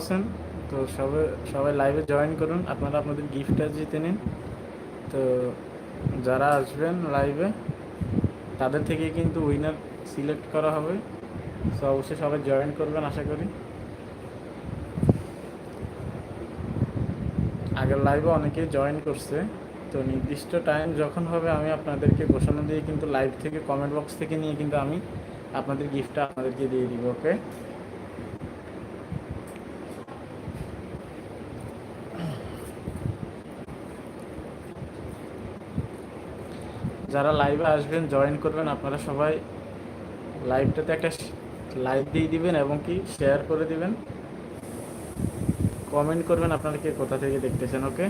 আছেন, তো সবাই সবাই লাইভে জয়েন করুন, আপনারা আপনাদের গিফটটা জিতে নিন। তো যারা আসবেন লাইভে তাদের থেকে কিন্তু উইনার সিলেক্ট করা হবে। তো অবশ্যই সবাই জয়েন করবেন, আশা করি। আগের লাইভে অনেকেই জয়েন করছে। তো নির্দিষ্ট টাইম যখন হবে, আমি আপনাদেরকে ঘোষণা দিয়ে কিন্তু লাইভ থেকে কমেন্ট বক্স থেকে নিয়ে কিন্তু আমি আপনাদের গিফটটা আপনাদেরকে দিয়ে দিব ওকে যারা লাইভে আসবেন জয়েন করবেন, আপনারা সবাই লাইভটাতে একটা লাইভ দিয়ে দিবেন এবং কি শেয়ার করে দিবেন। কমেন্ট করবেন আপনারা কে কোথা থেকে দেখতেছেন ওকে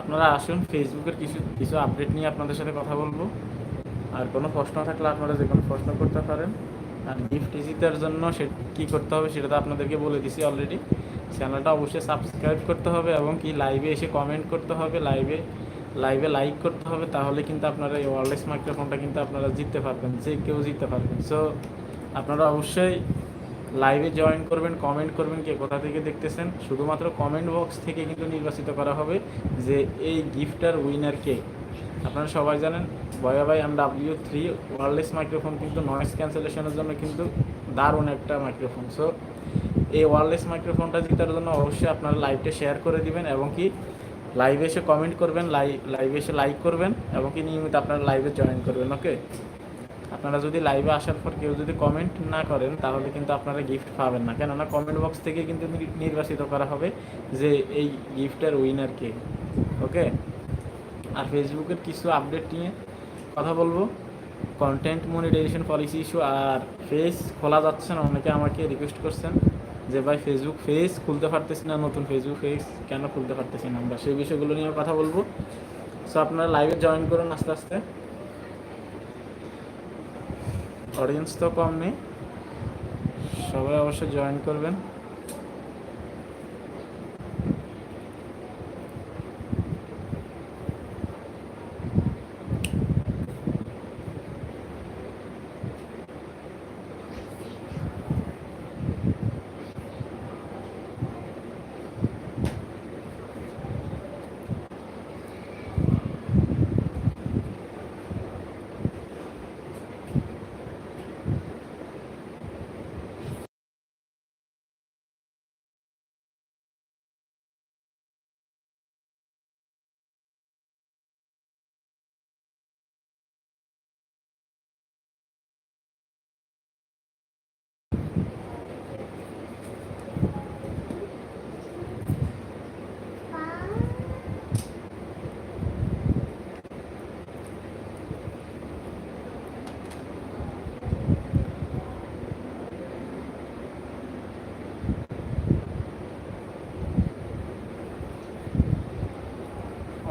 আপনারা আসুন ফেসবুকের কিছু কিছু আপডেট নিয়ে আপনাদের সাথে কথা বলব। আর কোনো প্রশ্ন থাকলে আপনারা যে কোনো প্রশ্ন করতে পারেন। আর গিফট জিতার জন্য সে কী করতে হবে সেটা তো আপনাদেরকে বলে দিছি অলরেডি চ্যানেলটা অবশ্যই সাবস্ক্রাইব করতে হবে এবং কি লাইভে এসে কমেন্ট করতে হবে লাইভে লাইভে লাইক করতে হবে, তাহলে কিন্তু আপনারা এই ওয়ারলেস মাইক্রোফোনটা কিন্তু আপনারা জিততে পারবেন, যে কেউ জিততে পারবেন। সো আপনারা অবশ্যই লাইভে জয়েন করবেন কমেন্ট করবেন কে কোথা থেকে দেখতেছেন। শুধুমাত্র কমেন্ট বক্স থেকে কিন্তু নির্বাচিত করা হবে যে এই গিফটার উইনার কে। আপনারা সবাই জানেন Boya by M W three wireless microphone কিন্তু নয়েজ ক্যান্সেলেশনের জন্য কিন্তু দারুণ একটা মাইক্রোফোন সো এই ওয়ারলেস মাইক্রোফোনটা জেতার জন্য অবশ্যই আপনারা লাইভটা শেয়ার করে দিবেন এবং কি লাইভে এসে কমেন্ট করবেন লাইভ লাইভে এসে লাইক করবেন এবং কি নিয়মিত আপনারা লাইভে জয়েন করবেন ওকে আপনারা যদি লাইভে আসার পর কেউ যদি কমেন্ট না করেন, তাহলে কিন্তু আপনারা গিফট পাবেন না। কেননা কমেন্ট বক্স থেকে কিন্তু নির্বাচিত করা হবে যে এই গিফটের উইনার কে ওকে ফেসবুকের কিছু আপডেট নিয়ে কথা বলব। কন্টেন্ট মনিটাইজেশন পলিসি ইস্যু আর ফেস খোলা যাচ্ছে না, অনেকে আমাকে রিকোয়েস্ট করছেন যে, ভাই ফেসবুক ফেস খুলতে পারতেছি না, নতুন ফেসবুক ফেস কেন খুলতে পারতেছি না? আমরা সেই বিষয়গুলো নিয়ে কথা বলব। সো আপনারা লাইভে জয়েন করুন আস্তে আস্তে। অডিয়েন্স তো কম নেই সবাই অবশ্যই জয়েন করবেন।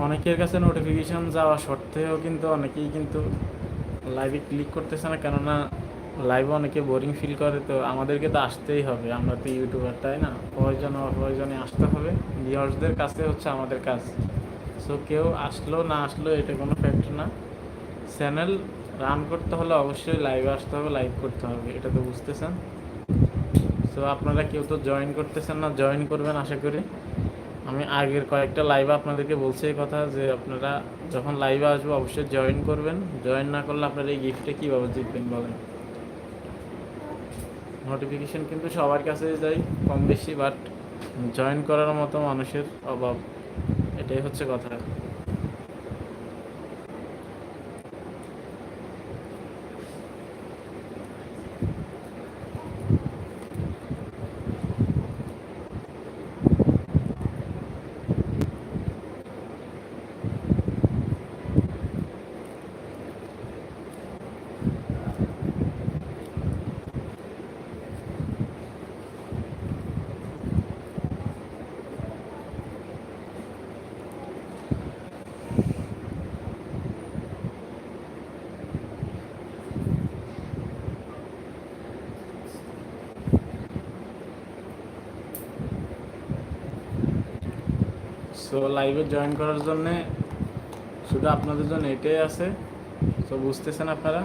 অনেকের কাছে নোটিফিকেশন যাওয়া সত্ত্বেও কিন্তু অনেকেই কিন্তু লাইভে ক্লিক করতেছে না। কেননা লাইভে অনেকে বোরিং ফিল করে, তো আমাদেরকে তো আসতেই হবে। আমরা তো ইউটিউবার তাই না? প্রয়োজন অপ্রয়োজনে আসতে হবে। ভিউয়ার্সদের কাছে হচ্ছে আমাদের কাজ। সো কেউ আসলো, না আসলো, এটা কোনো ফ্যাক্টর না। চ্যানেল রান করতে হলে অবশ্যই লাইভে আসতে হবে লাইভ করতে হবে। এটা তো বুঝতেছেন? সো আপনারা কেউ তো জয়েন করতেছেন না জয়েন করবেন আশা করি। আমি আগের কয়েকটা লাইভে আপনাদেরকে বলছি এই কথা যে আপনারা যখন লাইভে আসব অবশ্যই জয়েন করবেন। জয়েন না করলে আপনারা এই গিফটে কীভাবে জিতবেন বলেন? নোটিফিকেশন কিন্তু সবার কাছে যায় কম বেশি বাট জয়েন করার মতো মানুষের অভাব, এটাই হচ্ছে কথা। সো লাইভে জয়েন করার জন্যে শুধু আপনাদের জন্য এটাই আছে। সো বুঝতেছেন আপনারা?